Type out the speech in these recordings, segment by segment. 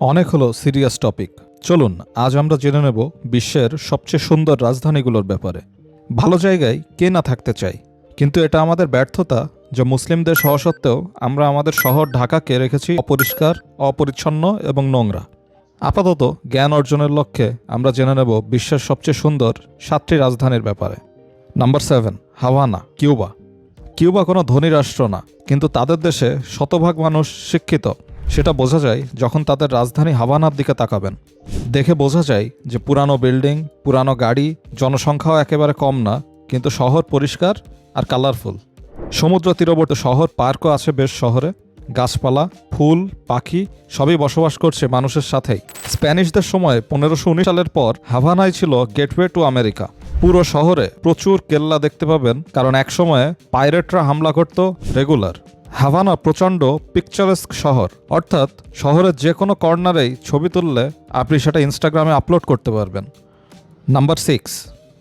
অনেক হলো serious topic চলুন, আজ আমরা জেনে নেব বিশ্বের সবচেয়ে সুন্দর রাজধানীগুলোর ব্যাপারে। ভালো জায়গায় কে না থাকতে চাই কিন্তু এটা আমাদের ব্যর্থতা যে মুসলিমদের হওয়া সত্ত্বেও আমরা আমাদের শহর ঢাকাকে রেখেছি অপরিষ্কার, অপরিচ্ছন্ন এবং নোংরা। আপাতত জ্ঞান অর্জনের লক্ষ্যে আমরা জেনে নেব বিশ্বের সবচেয়ে সুন্দর সাতটি রাজধানীর ব্যাপারে। Number seven, Havana, Cuba. Cuba কোনো ধনী রাষ্ট্র না, কিন্তু তাদের দেশে শতভাগ মানুষ শিক্ষিত। সেটা বোঝা যায় যখন তাদের রাজধানী হাভানার দিকে তাকাবেন। দেখে বোঝা যায় যে পুরানো বিল্ডিং, পুরানো গাড়ি, জনসংখ্যাও একেবারে কম না, কিন্তু শহর পরিষ্কার আর কালারফুল। সমুদ্র তীরবর্তী শহর, পার্কও আছে বেশ শহরে। গাছপালা, ফুল, পাখি, সবই বসবাস করছে মানুষের সাথেই। স্প্যানিশদের সময় পনেরোশো উনিশ সালের পর হাভানাই ছিল গেটওয়ে টু আমেরিকা। পুরো শহরে প্রচুর কেল্লা দেখতে পাবেন, কারণ একসময়ে পাইরেটরা হামলা করত রেগুলার। হাভানা প্রচণ্ড পিকচারেস্ক শহর। অর্থাৎ শহরের যে কোনো কর্নারেই ছবি তুললে আপনি সেটা ইনস্টাগ্রামে আপলোড করতে পারবেন। Number six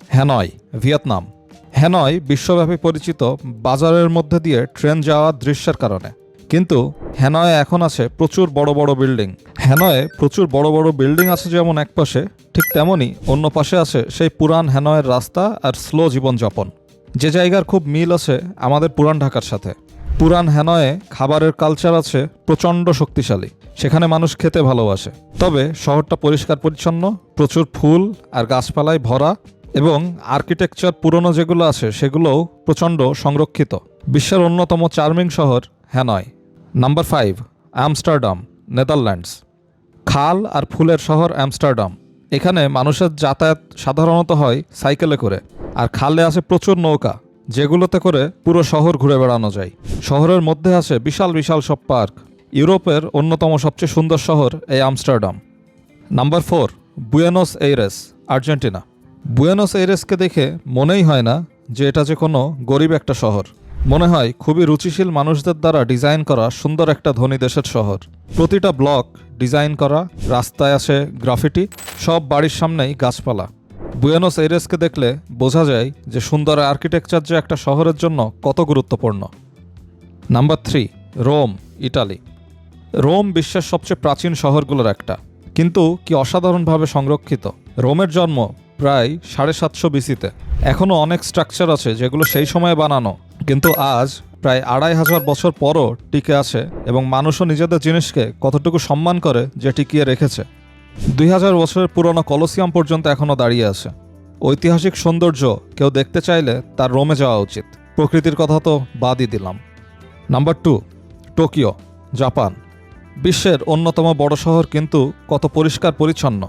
Hanoi, Vietnam. Hanoi বিশ্বব্যাপী পরিচিত বাজারের মধ্যে দিয়ে ট্রেন যাওয়ার দৃশ্যের কারণে। কিন্তু হ্যানয়ে এখন আছে প্রচুর বড় বড় বিল্ডিং। হ্যানয়ে প্রচুর বড় বড় বিল্ডিং আছে যেমন এক পাশে, ঠিক তেমনই অন্য পাশে আছে সেই পুরান হ্যানয়ের রাস্তা আর স্লো জীবনযাপন। যে জায়গার খুব মিল আছে আমাদের পুরান ঢাকার সাথে। পুরান হ্যানয়ে খাবারের কালচার আছে প্রচণ্ড শক্তিশালী। সেখানে মানুষ খেতে ভালোবাসে। তবে শহরটা পরিষ্কার পরিচ্ছন্ন, প্রচুর ফুল আর গাছপালায় ভরা এবং আর্কিটেকচার পুরনো যেগুলো আছে সেগুলোও প্রচণ্ড সংরক্ষিত। বিশ্বের অন্যতম চার্মিং শহর Hanoi. Number five Amsterdam Netherlands খাল আর ফুলের শহর আমস্টারডাম এখানে মানুষের যাতায়াত সাধারণত হয় সাইকেলে করে। আর খালে আছে প্রচুর নৌকা। যেগুলোতে করে পুরো শহর ঘুরে বেড়ানো যায়। শহরের মধ্যে আছে বিশাল বিশাল সব পার্ক। ইউরোপের অন্যতম সবচেয়ে সুন্দর শহর এই Amsterdam. Number four, Buenos Aires Argentina. Buenos এইরেসকে দেখে মনেই হয় না যে এটা যে কোনো গরিব একটা শহর। মনে হয় খুবই রুচিশীল মানুষদের দ্বারা ডিজাইন করা সুন্দর একটা ধনী দেশের শহর। প্রতিটা ব্লক ডিজাইন করা, রাস্তায় আছে গ্রাফিটি, সব বাড়ির সামনেই গাছপালা। বুয়েনোস এইরেসকে দেখলে বোঝা যায় যে সুন্দর আর্কিটেকচার যে একটা শহরের জন্য কত গুরুত্বপূর্ণ। Number three, Rome, Italy. Rome বিশ্বের সবচেয়ে প্রাচীন শহরগুলোর একটা, কিন্তু কি অসাধারণভাবে সংরক্ষিত। রোমের জন্ম প্রায় সাড়ে সাতশো বিসিতে। এখনও অনেক স্ট্রাকচার আছে যেগুলো সেই সময়ে বানানো, কিন্তু আজ প্রায় আড়াই হাজার বছর পরও টিকে আছে এবং মানুষও নিজেদের জিনিসকে কতটুকু সম্মান করে যে টিকিয়ে রেখেছে। দুই হাজার বছরের পুরনো কলসিয়াম পর্যন্ত এখনও দাঁড়িয়ে আছে। ঐতিহাসিক সৌন্দর্য কেউ দেখতে চাইলে তার রোমে যাওয়া উচিত। প্রকৃতির কথা তো বাদই দিলাম। Number two, Tokyo, Japan. বিশ্বের অন্যতম বড় শহর কিন্তু কত পরিষ্কার পরিচ্ছন্ন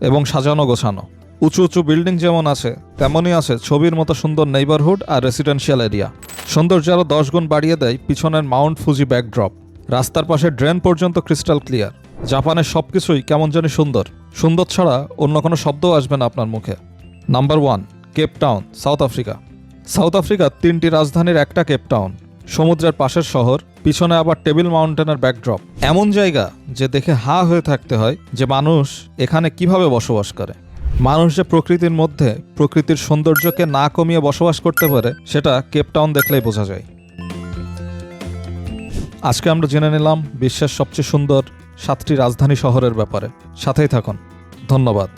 এবং সাজানো গোছানো। উঁচু উঁচু বিল্ডিং যেমন আছে, তেমনই আছে ছবির মতো সুন্দর নেইবারহুড আর রেসিডেন্সিয়াল এরিয়া সৌন্দর্য আরও দশ গুণ বাড়িয়ে দেয় পিছনের মাউন্ট ফুজি ব্যাকড্রপ রাস্তার পাশে ড্রেন পর্যন্ত ক্রিস্টাল ক্লিয়ার জাপানের সব কিছুই কেমন জানি সুন্দর। সুন্দর ছাড়া অন্য কোনো শব্দও আসবে না আপনার মুখে। Number one Cape Town South Africa South আফ্রিকার তিনটি রাজধানীর একটা কেপ টাউন সমুদ্রের পাশের শহর, পিছনে আবার টেবিল মাউন্টেনের ব্যাকড্রপ এমন জায়গা যে দেখে হা হয়ে থাকতে হয় যে মানুষ এখানে কীভাবে বসবাস করে। মানুষ যে প্রকৃতির মধ্যে প্রকৃতির সৌন্দর্যকে না কমিয়ে বসবাস করতে পারে, সেটা কেপ টাউন দেখলেই বোঝা যায়। আজকে আমরা জেনে নিলাম বিশ্বের সবচেয়ে সুন্দর সাতটি রাজধানী শহরের ব্যাপারে। সাথেই থাকুন। ধন্যবাদ।